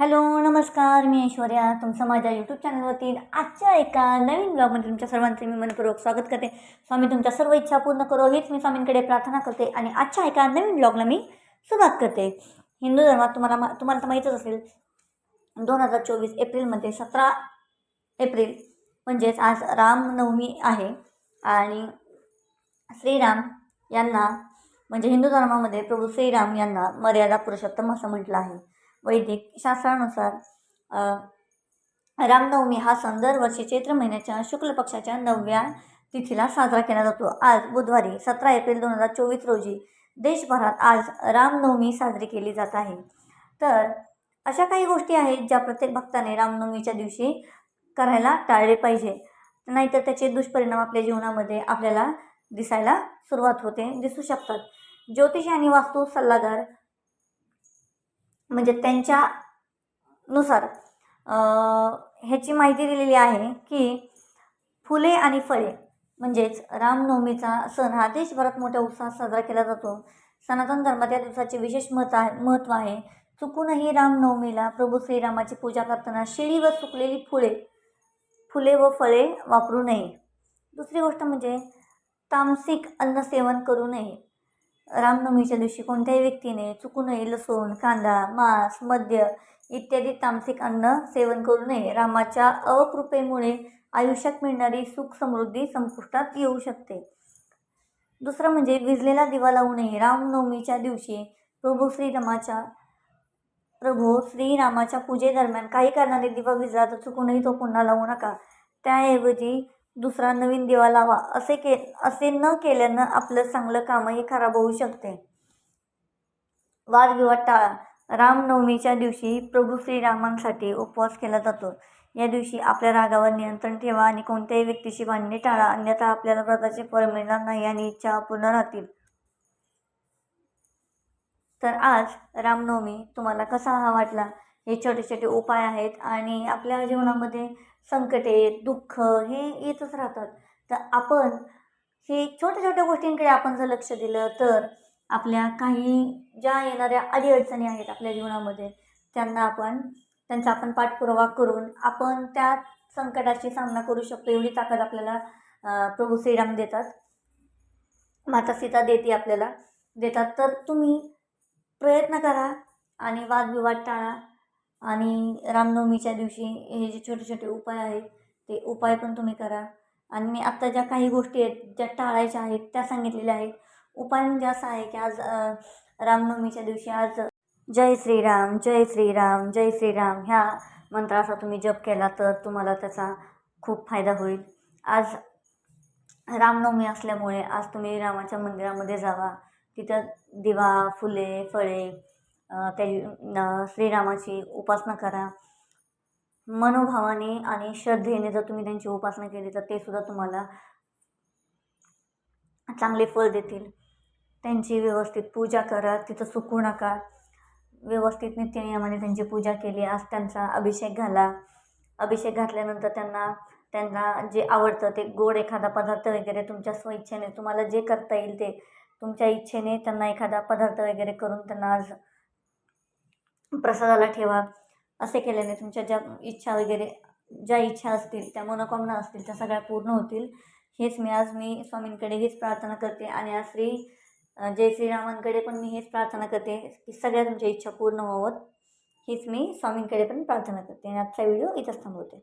Hello नमस्कार मी ऐश्वर्या तुमचं माझ्या यूट्यूब चॅनलवरती आजच्या एका नवीन ब्लॉगमध्ये तुमच्या सर्वांचे मी मनपूर्वक स्वागत करते. स्वामी तुमच्या सर्व इच्छा पूर्ण करो हीच मी स्वामींकडे प्रार्थना करते आणि आजच्या एका नवीन ब्लॉगला मी सुरुवात करते. हिंदू धर्मात तुम्हाला मा तुम्हाला तर माहीतच असेल दोन हजार चोवीस एप्रिलमध्ये सतरा एप्रिल म्हणजेच आज रामनवमी आहे आणि श्रीराम यांना म्हणजे हिंदू धर्मामध्ये प्रभू श्रीराम यांना मर्यादा पुरुषोत्तम असं म्हटलं आहे. वैदिक शास्त्रानुसार रामनवमी हा सण दरवर्षी चैत्र महिन्याच्या शुक्ल पक्षाच्या नवव्या तिथीला साजरा केला जातो. आज बुधवारी सतरा एप्रिल दोन हजार चोवीस रोजी देशभरात आज रामनवमी साजरी केली जात आहे. तर अशा काही गोष्टी आहेत ज्या प्रत्येक भक्ताने रामनवमीच्या दिवशी करायला टाळले पाहिजे. नाहीतर त्याचे दुष्परिणाम आपल्या जीवनामध्ये आपल्याला दिसायला सुरुवात होते दिसू शकतात. ज्योतिष आणि वास्तू सल्लागार म्हणजे त्यांच्यानुसार ह्याची माहिती दिलेली आहे की फुले आणि फळे म्हणजेच रामनवमीचा सण हा देशभरात मोठ्या उत्साहात साजरा केला जातो. सनातन धर्मात या दिवसाचे विशेष महत् आहे महत्त्व आहे. चुकूनही रामनवमीला प्रभू श्रीरामाची पूजा करताना शिळी व सुकलेली फुले फुले व फळे वापरू नये. दुसरी गोष्ट म्हणजे तामसिक अन्न सेवन करू नये. रामनवमीच्या दिवशी कोणत्याही व्यक्तीने चुकूनही लसूण कांदा मांस मद्य इत्यादी तामसिक अन्न सेवन करू नये. रामाच्या अकृपेमुळे आयुष्यात मिळणारी सुख समृद्धी संपुष्टात येऊ शकते. दुसरं म्हणजे विजलेला दिवा लावू नये रामनवमीच्या दिवशी प्रभू श्रीरामाच्या प्रभू श्रीरामाच्या पूजेदरम्यान काही कारणाने दिवा विजला तर चुकूनही तो पुन्हा लावू नका. त्याऐवजी दुसरा नवीन दिवा लावा असे के असे न केल्यानं आपलं चांगलं कामही खराब होऊ शकते. वादविवाद टाळा. रामनवमीच्या दिवशी प्रभू श्रीरामांसाठी उपवास केला जातो. या दिवशी आपल्या रागावर नियंत्रण ठेवा आणि कोणत्याही व्यक्तीशी भांडणे टाळा अन्यथा आपल्याला व्रताचे फळ मिळणार नाही आणि इच्छा अपूर्ण राहतील. तर आज रामनवमी तुम्हाला कसा हा वाटला? हे छोटे छोटे उपाय आहेत आणि आपल्या जीवनामध्ये संकटे दुःख हे येतच राहतात. तर आपण हे छोट्या छोट्या गोष्टींकडे आपण जर लक्ष दिलं तर आपल्या काही ज्या येणाऱ्या अडीअडचणी आहेत आपल्या जीवनामध्ये त्यांना आपण त्यांचा आपण पाठपुरावा करून आपण त्या संकटाशी सामना करू शकतो. एवढी ताकद आपल्याला प्रभू श्रीराम देतात. माता सीता देते आपल्याला. देतात. तर तुम्ही प्रयत्न करा आणि वादविवाद टाळा. आणि रामनवमीच्या दिवशी हे जे छोटे छोटे उपाय आहेत ते उपाय पण तुम्ही करा. आणि मी आत्ता ज्या काही गोष्टी आहेत ज्या टाळायच्या आहेत त्या सांगितलेल्या आहेत. उपाय म्हणजे असा आहे की आज रामनवमीच्या दिवशी आज जय श्रीराम जय श्रीराम जय श्रीराम ह्या मंत्राचा तुम्ही जप केला तर तुम्हाला त्याचा खूप फायदा होईल. आज रामनवमी असल्यामुळे आज तुम्ही रामाच्या मंदिरामध्ये जावा. तिथं दिवा फुले फळे त्या श्रीरामाची उपासना करा. मनोभावाने आणि श्रद्धेने जर तुम्ही त्यांची उपासना केली तर ते सुद्धा तुम्हाला चांगले फळ देतील. त्यांची व्यवस्थित पूजा करा तिथं सुकू नका. व्यवस्थित नित्यनियमाने त्यांची पूजा केली आज त्यांचा अभिषेक घाला अभिषेक घातल्यानंतर त्यांना त्यांना जे आवडतं ते गोड एखादा पदार्थ वगैरे तुमच्या स्वइच्छेने तुम्हाला जे करता येईल ते तुमच्या इच्छेने त्यांना एखादा पदार्थ वगैरे करून त्यांना आज प्रसादाला ठेवा. असे केल्याने तुमच्या ज्या इच्छा वगैरे ज्या इच्छा असतील त्या मनोकामना असतील त्या सगळ्या पूर्ण होतील. हेच मी आज मी स्वामींकडे हीच प्रार्थना करते आणि आज श्री जय श्रीरामांकडे पण मी हेच प्रार्थना करते की सगळ्या तुमच्या इच्छा पूर्ण व्हावत हीच मी स्वामींकडे पण प्रार्थना करते आणि आजचा व्हिडिओ इथंच थांबवते.